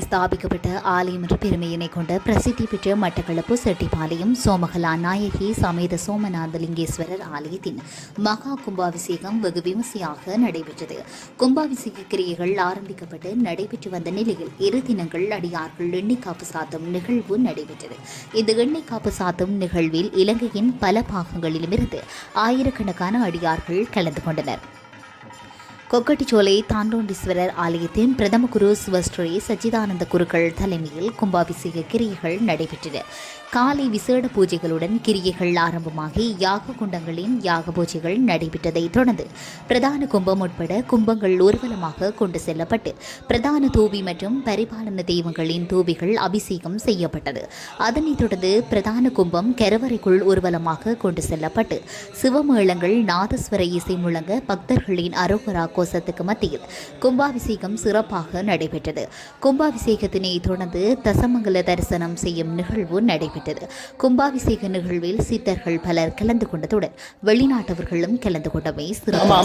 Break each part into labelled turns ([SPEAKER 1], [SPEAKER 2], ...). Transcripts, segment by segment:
[SPEAKER 1] ஸ்தாபிக்கப்பட்ட ஆலயம் என்ற பெருமையினை கொண்ட பிரசித்தி பெற்ற மட்டக்களப்பு செட்டிப்பாளையம் சோமகலா நாயகி சமேத சோமநாதலிங்கேஸ்வரர் ஆலயத்தின் மகா கும்பாபிஷேகம் வெகு விமர்சையாக நடைபெற்றது. கும்பாபிஷேக கிரியைகள் ஆரம்பிக்கப்பட்டு நடைபெற்று வந்த நிலையில் இரு தினங்கள் அடியார்கள் எண்ணெய் காப்பு சாத்தும் நிகழ்வு நடைபெற்றது. இந்த எண்ணெய் காப்பு சாத்தும் நிகழ்வில் இலங்கையின் பல பாகங்களிலுமிருந்து ஆயிரக்கணக்கான அடியார்கள் கலந்து கொண்டனர். கொக்கட்டிச்சோலை தாண்டோண்டீஸ்வரர் ஆலயத்தின் பிரதம குரு சிவஸ்ரீ சச்சிதானந்த குருக்கள் தலைமையில் கும்பாபிஷேக கிரியைகள் நடைபெற்றன காலை விசேட பூஜைகளுடன் கிரியைகள் ஆரம்பமாகி யாக குண்டங்களின் யாக பூஜைகள் நடைபெற்றதைத் தொடர்ந்து பிரதான கும்பம் உட்பட கும்பங்கள் ஊர்வலமாக கொண்டு செல்லப்பட்டு பிரதான தூபி மற்றும் பரிபாலன தெய்வங்களின் தூபிகள் அபிஷேகம் செய்யப்பட்டது. அதனைத் தொடர்ந்து பிரதான கும்பம் கரவறைக்குள் ஊர்வலமாக கொண்டு செல்லப்பட்டு சிவமேளங்கள் நாதஸ்வர இசை முழங்க பக்தர்களின் அரோகரா கோஷத்துக்கு மத்தியில் கும்பாபிஷேகம் சிறப்பாக நடைபெற்றது. கும்பாபிஷேகத்தினை தொடர்ந்து தசமங்கல தரிசனம் செய்யும் நிகழ்வு நடைபெற்றது. கும்பாபிஷேக நிகழ்வில் சித்தர்கள் பலர் கலந்து கொண்டதுடன் வெளிநாட்டவர்களும் கலந்து கொண்டமை
[SPEAKER 2] ஆமா,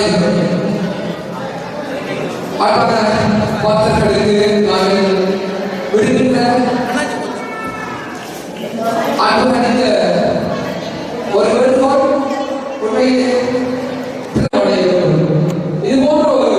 [SPEAKER 3] நடைபெறும் அற்புத பக்தர்களுக்கு நாங்கள் விடுகின்ற அன்பளித்த ஒரு வேண்டுகோள் உண்மையிலே இது போன்ற ஒரு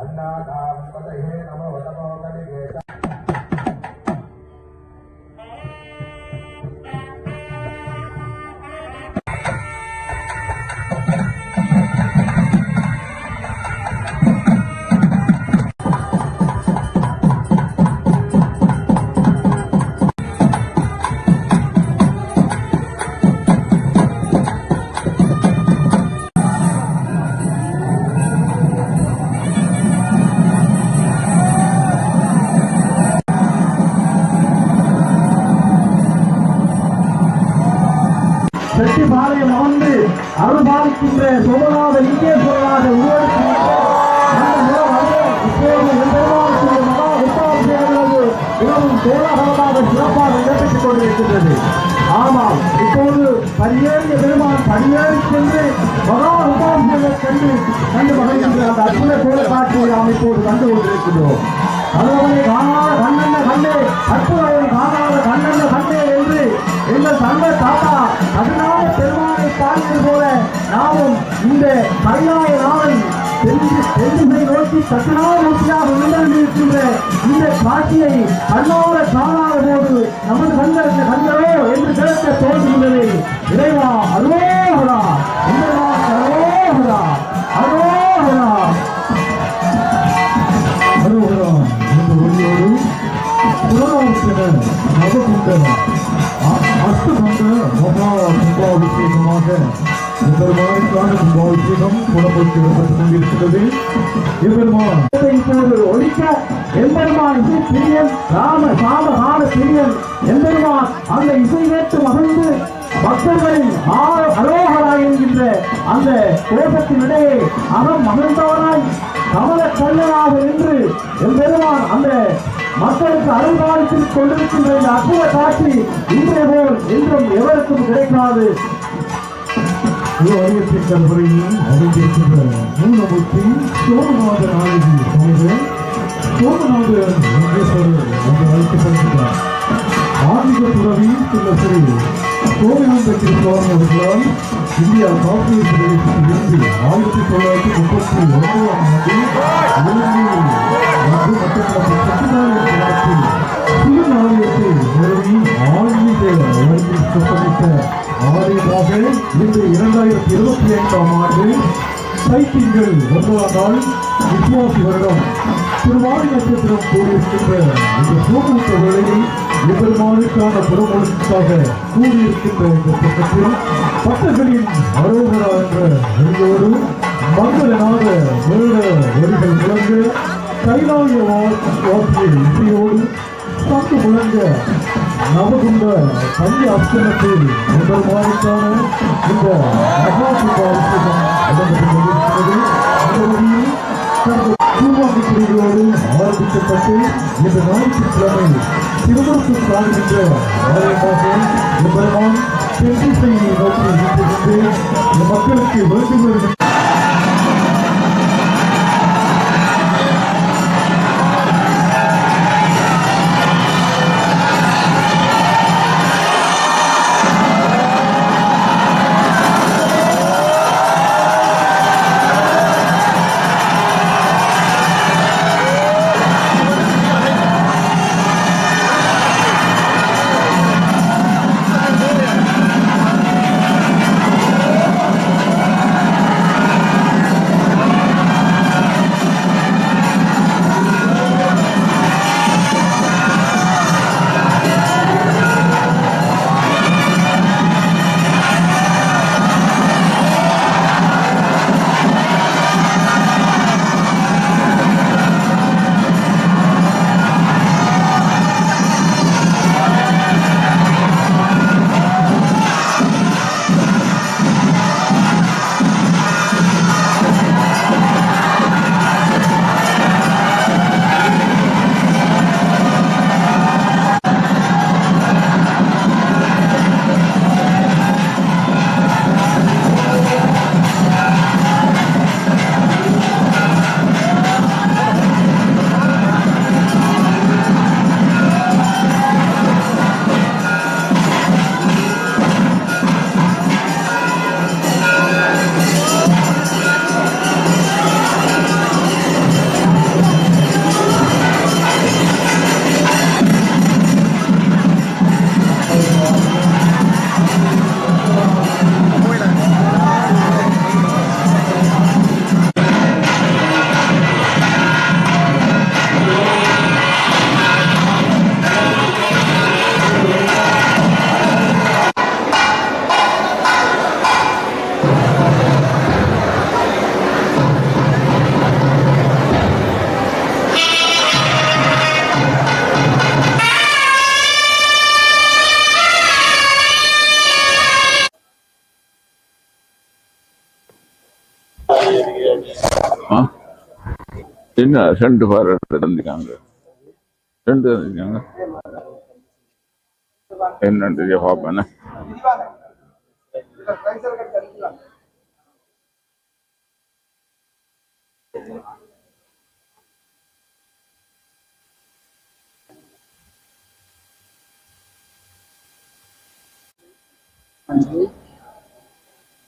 [SPEAKER 2] अन्नानां पदये नमो नमो
[SPEAKER 4] அருள்பாலிக்கின்ற சோமநாத இந்திய உருவெடுக்கின்ற அந்த மிகவும் கோலாகலமாக சிறப்பாக நடைபெற்றுக் கொண்டிருக்கின்றது ஆமாம் இப்போது பரியேறிய பெருமான் பரியேறி சென்று மகா உத்தாபிஷேகம் கண்டு மகிழ்கின்ற அந்த அற்புத கோல காட்சியை நாம் இப்போது கண்டு கொண்டிருக்கின்றோம். அதுவரை கண்ணென்ன கண்ணே இந்த நாளை தென்திசை நோக்கி சத்தினாமூர்த்தியாக நின்றிருக்கின்ற இந்த காட்சியை கண்ணோட காணாத போது நமது கண்களுக்கு கண்களோ என்று கிழக்க தோன்றுகின்றது
[SPEAKER 5] இருக்கிறது எம்பெருமான். இப்போது ஒழிக்க எம்பெருமான் இசை பிரியன் ராம சாம பிரியன் எம்பெருமான் அந்த இசை வேட்டு மகிழ்ந்து பக்தர்களின் ஆ- என்கின்ற அந்த கோஷத்தினிடையே அகம் மகிழ்ந்தவனாய் கமல கல்லனாக நின்று எம்பெருமான் அந்த மக்களுக்கு அருங்காலத்தில் கொண்டிருக்கின்ற இந்த அற்புத காட்சி இன்றைய போல் என்றும் எவருக்கும் கிடைக்காது. அறியத்தின் கல்வரையில் அமைந்திருக்கின்ற மூலமூர்த்தி சோமநாத நாயகி சுவாமிகள் சோமநாதன் வெங்கடேஸ்வரர் என்று அழைக்கப்படுகிறார் ஆன்மீக துறவி சில ஸ்ரீ சோமநாத கிருஷ்ணன் அவர்களால் இந்தியா காப்பீடு பிரதேசத்தில் இருந்து ஆயிரத்தி தொள்ளாயிரத்தி முப்பத்தி ஒன்பதாம் ஆண்டு இலங்கையில் வந்து மட்டக்களப்பு சத்தியநாராயண கிராமத்தில் சிறு ஆலயத்தை நிறுவி ஆன்மீக உலகில் சொப்பனித்த ஆலயமாக இன்று இரண்டாயிரத்தி இருபத்தி ஐந்தாம் ஆண்டு சைக்கிள்கள் ஒன்பதாம் நாள் விசுவாசி வருடம் திருவாரி நட்சத்திரம் கூடியிருக்கின்ற இந்த சூழ்நிலை வேளையில் எம்பெருமானுக்கான புறமொழிக்காக கூடியிருக்கின்ற இந்த திட்டத்தில் பட்டர்களின் அரோகரா என்ற ஒளியோடு மங்களநாத வேட வரிகள் முழங்க கைலாய வா- வாசிய இசையோடு சங்கு முழங்க நமக்குண்ட பள்ளி அஸ்தமத்தில் எம்பெருமானுக்கான இந்த மகாசுபாபிஷேகம் ஆரம்பிக்கப்பட்டு இந்த ஞாயிற்றுக்கிழமை திருமணத்து சாகின்ற ஆலயமாக நோக்கி மக்களுக்கு வேண்டுகோள்
[SPEAKER 6] என்ன ரெண்டு பேர் தந்திருக்காங்க ரெண்டு தந்திருக்காங்க என்னன்னு பார்ப்பேன்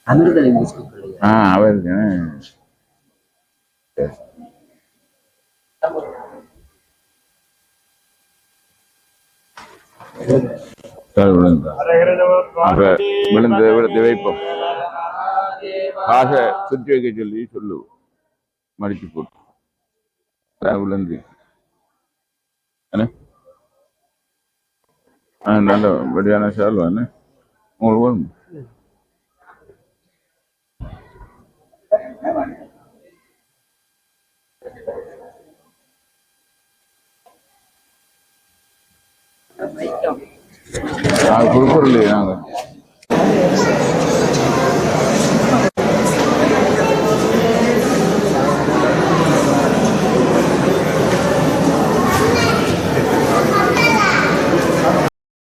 [SPEAKER 7] அமிர்த இங்கிலீஷ் கொடுக்குறது
[SPEAKER 6] ஆ அவருக்கு விழுந்து. விழுந்து வைப்போம். ஆக சுற்றி வைக்க சொல்லி சொல்லு மடிச்சு போட்டு. விழுந்து. நல்ல படியான சால்வா என்ன உங்களுக்கு வேணும் அது கொடுக்குறோம் இல்லையா நாங்கள்.